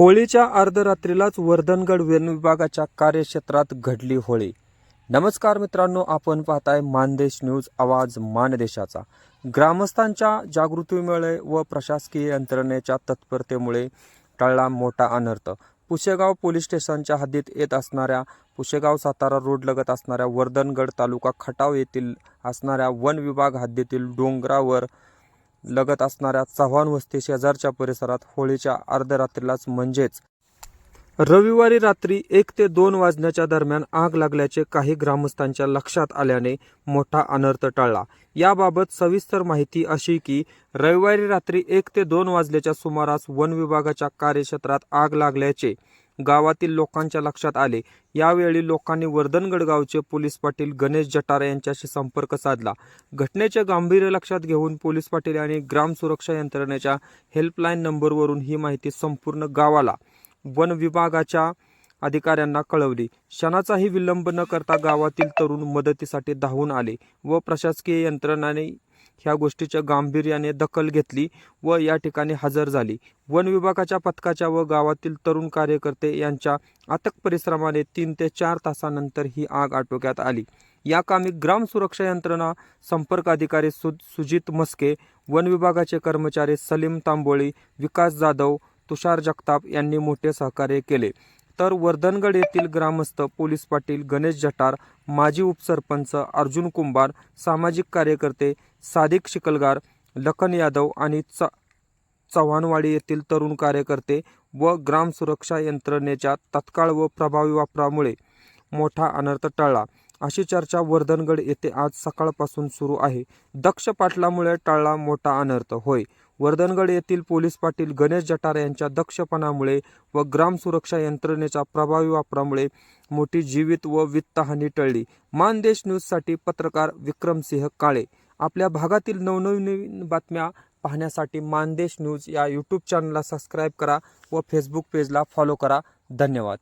होळीच्या अर्धरात्रीलाच वर्धनगड वन विभागाच्या कार्यक्षेत्रात घडली होळी. नमस्कार मित्रांनो आपण पाहताय मानदेश न्यूज आवाज मानदेशाचा. ग्रामस्थांच्या जागृतीमुळे व प्रशासकीय यंत्रणेच्या तत्परतेमुळे टळला मोठा अनर्थ. पुशेगाव पोलीस स्टेशनच्या हद्दीत येत असणाऱ्या पुशेगाव सातारा रोड लगत असणाऱ्या वर्धनगड तालुका खटाव येथील असणाऱ्या वन विभाग हद्दीतील डोंगरावर लगत असणाऱ्या चव्हाण वस्ती शेजारच्या परिसरात होळीच्या अर्धरात्रीलाच म्हणजेच रविवारी रात्री एक ते दोन वाजण्याच्या दरम्यान आग लागल्याचे काही ग्रामस्थांच्या लक्षात आल्याने मोठा अनर्थ टळला. याबाबत सविस्तर माहिती अशी की रविवारी रात्री एक ते दोन वाजल्याच्या सुमारास वन विभागाच्या कार्यक्षेत्रात आग लागल्याचे गावातील लोकांच्या लक्षात आले. यावेळी लोकांनी वर्धनगड गावचे पोलीस पाटील गणेश जटार यांच्याशी संपर्क साधला. घटनेचे गांभीर्य लक्षात घेऊन पोलीस पाटील आणि ग्राम सुरक्षा यंत्रणेच्या हेल्पलाईन नंबरवरून ही माहिती संपूर्ण गावाला वन विभागाच्या अधिकाऱ्यांना कळवली. क्षणाचाही विलंब न करता गावातील तरुण मदतीसाठी धावून आले व प्रशासकीय यंत्रणाने ह्या गोष्टीच्या गांभीर्याने दखल घेतली व या ठिकाणी हजर झाली. वन विभागाच्या पथकाच्या व गावातील तरुण कार्यकर्ते यांच्या अथक परिश्रमाने तीन ते चार तासानंतर ही आग आटोक्यात आली. या कामी ग्राम सुरक्षा यंत्रणा संपर्क अधिकारी सु सुजित मस्के वन विभागाचे कर्मचारी सलीम तांबोळी विकास जाधव तुषार जगताप यांनी मोठे सहकार्य केले. तर वर्धनगड येथील ग्रामस्थ पोलीस पाटील गणेश जटार माजी उपसरपंच अर्जुन कुंभार सामाजिक कार्यकर्ते सादिक शिकलगार लखन यादव आणि च चव्हाणवाडी येथील तरुण कार्यकर्ते व ग्राम सुरक्षा यंत्रणेच्या तत्काळ व प्रभावी वापरामुळे मोठा अनर्थ टळला. अशी चर्चा वर्धनगड येथे आज सकाळपासून सुरू आहे. दक्ष पाटलामुळे टळला मोठा अनर्थ. होय. वर्धनगड येथील पोलीस पाटील गणेश जटार यांच्या दक्षपणामुळे व ग्राम सुरक्षा यंत्रणेच्या प्रभावी वापरामुळे मोठी जीवित व वित्तहानी टळली. मानदेश न्यूजसाठी पत्रकार विक्रमसिंह काळे. आपल्या भागातील नवनवीन बातम्या पाहण्यासाठी मानदेश न्यूज या यूट्यूब चॅनलला सबस्क्राईब करा व फेसबुक पेजला फॉलो करा. धन्यवाद.